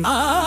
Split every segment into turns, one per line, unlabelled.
啊。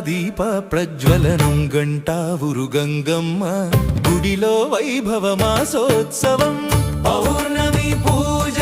దీప ప్రజ్వలనం గంటావురు గంగమ్మ. గుడిలో వైభవమాసోత్సవం పౌర్ణమి పూజ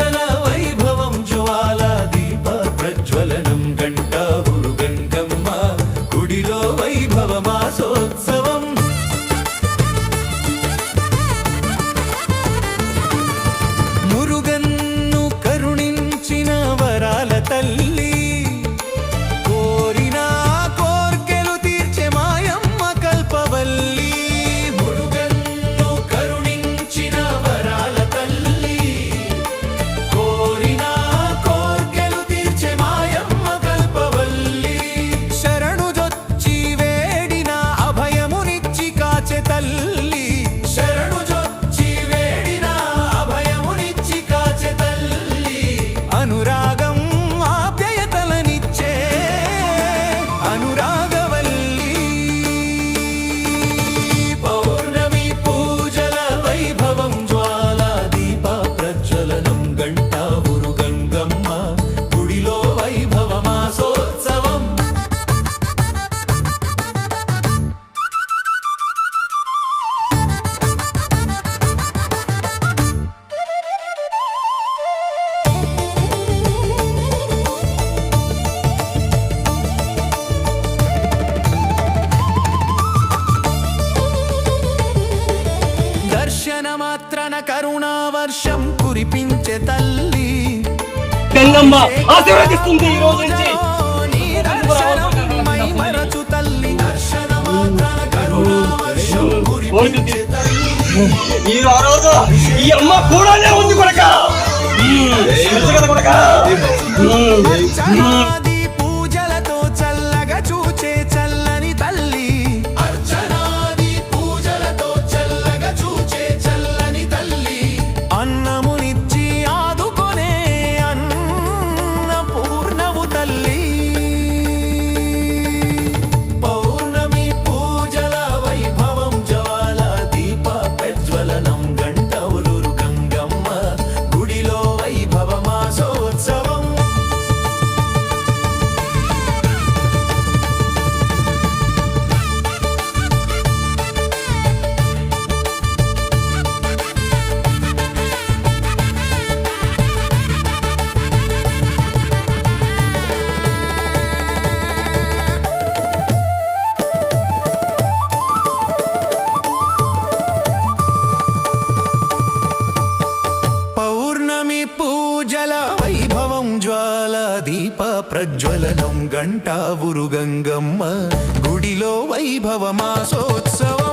గంగమ్మ
ఆశీర్వదిస్తుంది ఈ రోజు నుంచి. మీరు రోజు ఈ అమ్మ కూడానే ఉంది కొడక. కొడక
జల వైభవం జ్వాల దీప ప్రజ్వలనం గంటా గురుగంగమ్మ గుడిలో వైభవమాసోత్సవం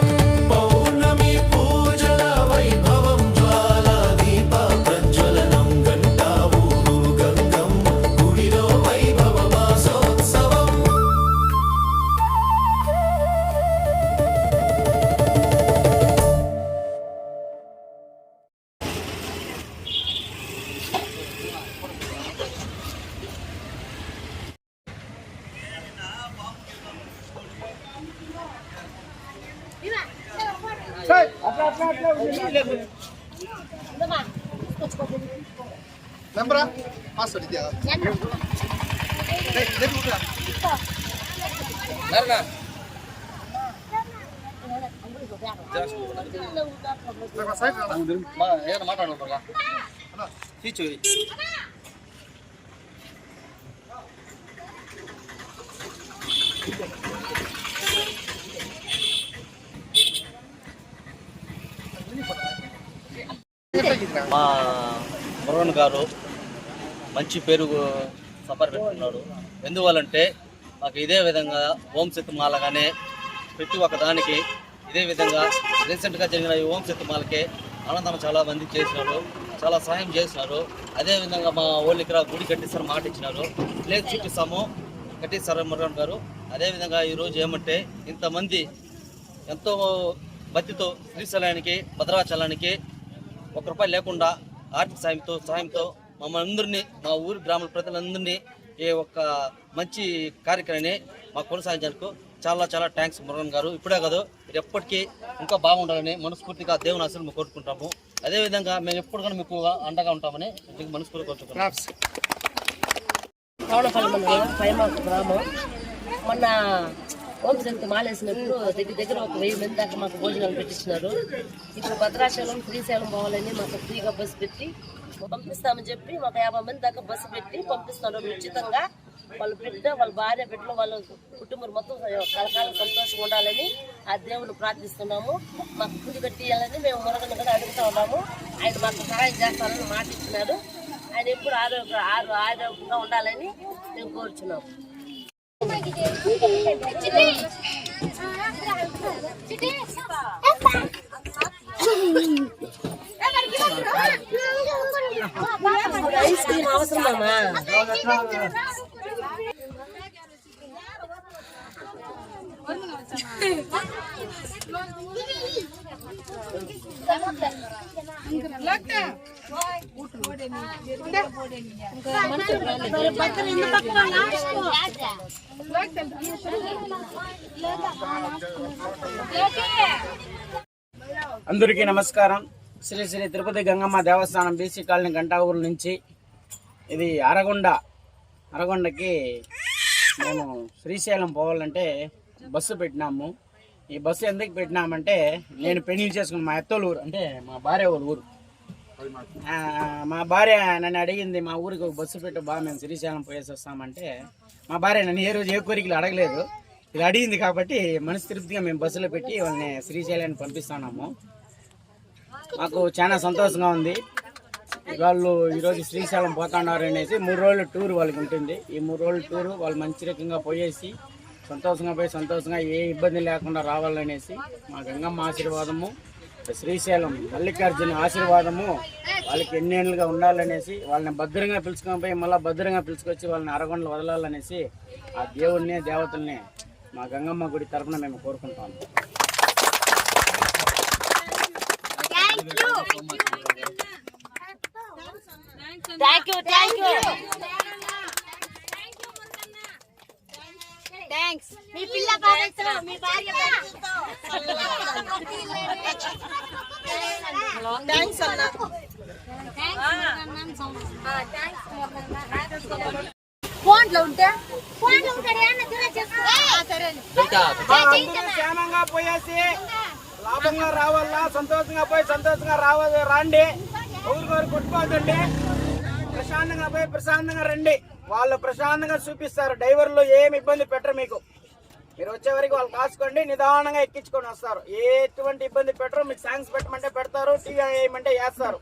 நம்பரா? பாஸ் சொல்லிட்டியா
மாட்டாடலாம் சீச்சோரி Thank
you.
మా మురవన్ గారు మంచి పేరు సంపాదించుకున్నాడు ఎందువల్లంటే మాకు ఇదే విధంగా ఓం మాలగానే ప్రతి ఒక్క దానికి ఇదే విధంగా రీసెంట్గా జరిగిన ఈ ఓంశక్తిమాలకే మాలకి అనంతరం చాలా మంది చేసినారు చాలా సహాయం చేసినారు. అదేవిధంగా మా వాళ్ళు ఇక్కడ గుడి కట్టిస్తారు మాట ఇచ్చినారు. ప్లేస్ చూపిస్తాము. కట్టిస్తారు మురవన్ గారు. అదే విధంగా ఈరోజు ఏమంటే ఇంతమంది ఎంతో భక్తితో శ్రీశైలానికి భద్రాచలానికి ఒక రూపాయి లేకుండా ఆర్థిక సాయంతో సాయంతో మమ్మల్ని అందరినీ మా ఊరి గ్రామ ప్రజలందరినీ ఈ ఒక్క మంచి కార్యక్రమాన్ని మాకు కొనసాగించేందుకు చాలా చాలా థ్యాంక్స్ మురళన్ గారు. ఇప్పుడే కాదు మీరు ఎప్పటికీ ఇంకా బాగుండాలని మనస్ఫూర్తిగా దేవుని ఆశలు మేము కోరుకుంటాము అదేవిధంగా మేము ఎప్పుడు కూడా మీకు అండగా ఉంటామని మీకు మనస్ఫూర్తి కోరుకుంటున్నాం
కవనపల్లి గ్రామం. మొన్న హోమ్ సెంత మాలేసినప్పుడు దగ్గర దగ్గర ఒక వెయ్యి మంది దాకా మాకు భోజనాలు పెట్టించినారు. ఇప్పుడు భద్రాచలం శ్రీశైలం పోవాలని మాకు ఫ్రీగా బస్సు పెట్టి పంపిస్తామని చెప్పి మాకు యాభై మంది దాకా బస్సు పెట్టి పంపిస్తున్నారు. ఉచితంగా వాళ్ళ బిడ్డ వాళ్ళ భార్య బిడ్డలు వాళ్ళ కుటుంబం మొత్తం కలకాలం సంతోషంగా ఉండాలని ఆ దేవుని ప్రార్థిస్తున్నాము. మాకు గుడి కట్టియాలని మేము మురగను కూడా అడుగుతా ఉన్నాము. ఆయన మాకు సహాయం చేస్తారని మాట ఇచ్చినారు. ఆయన ఎప్పుడు ఆరోగ్య ఆరోగ్యంగా ఉండాలని మేము కోరుచున్నాము. ఐస్ క్రీమ్ అవసరమా
అందరికీ నమస్కారం. శ్రీ శ్రీ తిరుపతి గంగమ్మ దేవస్థానం బీసీ కాలనీ గంటావూరు నుంచి ఇది అరగొండ. అరగొండకి మేము శ్రీశైలం పోవాలంటే బస్సు పెట్టినాము. ఈ బస్సు ఎందుకు పెట్టినామంటే నేను పెళ్ళి చేసుకున్న మా ఎత్తోలు ఊరు అంటే మా భార్య వాళ్ళ ఊరు. మా భార్య నన్ను అడిగింది మా ఊరికి ఒక బస్సు పెట్టు బాగా మేము శ్రీశైలం పోయేసి వస్తామంటే మా భార్య నన్ను ఏ రోజు ఏ కోరికలు అడగలేదు. ఇది అడిగింది కాబట్టి మనసు తృప్తిగా మేము బస్సులో పెట్టి వాళ్ళని శ్రీశైలాన్ని పంపిస్తున్నాము. మాకు చాలా సంతోషంగా ఉంది. వాళ్ళు ఈరోజు శ్రీశైలం పోతున్నారు అనేసి మూడు రోజుల టూర్ వాళ్ళకి ఉంటుంది. ఈ మూడు రోజుల టూర్ వాళ్ళు మంచి రకంగా పోయేసి సంతోషంగా పోయి సంతోషంగా ఏ ఇబ్బంది లేకుండా రావాలనేసి మా గంగమ్మ ఆశీర్వాదము శ్రీశైలం మల్లికార్జున ఆశీర్వాదము వాళ్ళకి ఎన్నేళ్ళుగా ఉండాలనేసి వాళ్ళని భద్రంగా పిలుచుకొని పోయి మళ్ళీ భద్రంగా పిలుచుకొచ్చి వాళ్ళని అరగొండలు వదలాలనేసి ఆ దేవుడిని దేవతల్ని మా గంగమ్మ గుడి తరపున మేము కోరుకుంటాము
thank you thank you
thanks మీ పిల్ల బాగా మీ భార్య థ్యాంక్స్ అన్న. ఫోన్లో ఉంటే? ఫోన్లో
క్షేమంగా పోయేసి లాభంగా రావాలా సంతోషంగా పోయి సంతోషంగా రావాలి రాండి. ఊరికొరు కొట్టుకోవద్దండి ప్రశాంతంగా పోయి ప్రశాంతంగా రండి. వాళ్ళు ప్రశాంతంగా చూపిస్తారు. డ్రైవర్లు ఏమి ఇబ్బంది పెట్టరు మీకు. మీరు వచ్చే వరకు వాళ్ళు కాసుకోండి నిదానంగా ఎక్కించుకొని వస్తారు. ఎటువంటి ఇబ్బంది పెట్టరు మీకు సాంగ్స్ పెట్టమంటే పెడతారు టీవీ వేయమంటే వేస్తారు.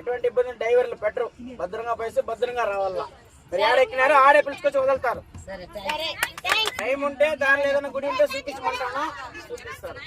ఎటువంటి ఇబ్బంది డ్రైవర్లు పెట్టరు. భద్రంగా పోయేసి భద్రంగా రావాలా. మీరు ఆడెక్కినారో ఆడే పిలుచుకొచ్చి వదులుతారు. టైం ఉంటే దానిలో ఏదైనా గుడి ఉంటే చూపించమంటాను? చూపిస్తారు.